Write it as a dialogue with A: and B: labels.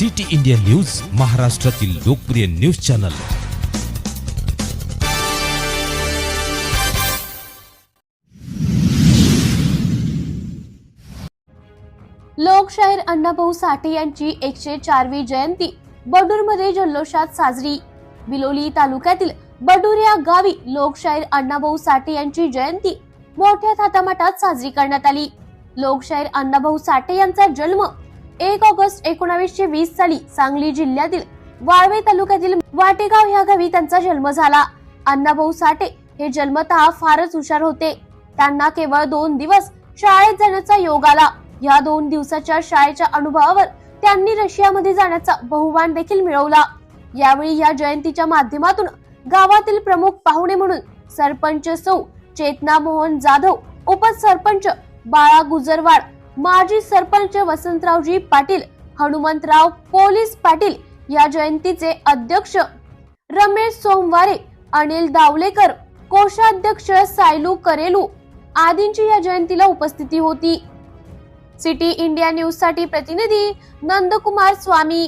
A: City India news महाराष्ट्रातील लोकप्रिय news channel.
B: लोकशाहीर अण्णाभाऊ साठे यांची एकशे चारवी जयंती. बडूरमध्ये जल्लोषात साजरी. बिलोली तालुक्यातील बडूर या गावी लोकशाहीर अण्णाभाऊ साठे यांची जयंती. मोठ्या थाटामाटात साजरी करण्यात आली. लोकशाहीर अण्णाभाऊ साठे यांचा जन्म एक ऑगस्ट एकोणावीसशे वीस साली सांगली जिल्ह्यातील वाळवे तालुक्यातील वाटेगाव ह्या गावी त्यांचा जन्म झाला. अण्णाभाऊ साठे हे जन्मतः फारच हुशार होते. त्यांना केवळ दोन दिवस शाळेत जाण्याचा योग आला. या दोन दिवसाच्या शाळेच्या अनुभवावर त्यांनी रशियामध्ये जाण्याचा बहुमान देखील मिळवला. यावेळी या जयंतीच्या माध्यमातून गावातील प्रमुख पाहुणे म्हणून सरपंच सौ चेतना मोहन जाधव उपसरपंच बाळा गुजरवाड माजी सरपंच वसंतरावजी पाटील हनुमंतराव पोलीस पाटील या जयंतीचे अध्यक्ष रमेश सोमवारे अनिल दावलेकर कोषाध्यक्ष सायलू करेलू आदींची या जयंतीला उपस्थिती होती. सिटी इंडिया न्यूजसाठी प्रतिनिधी नंदकुमार स्वामी.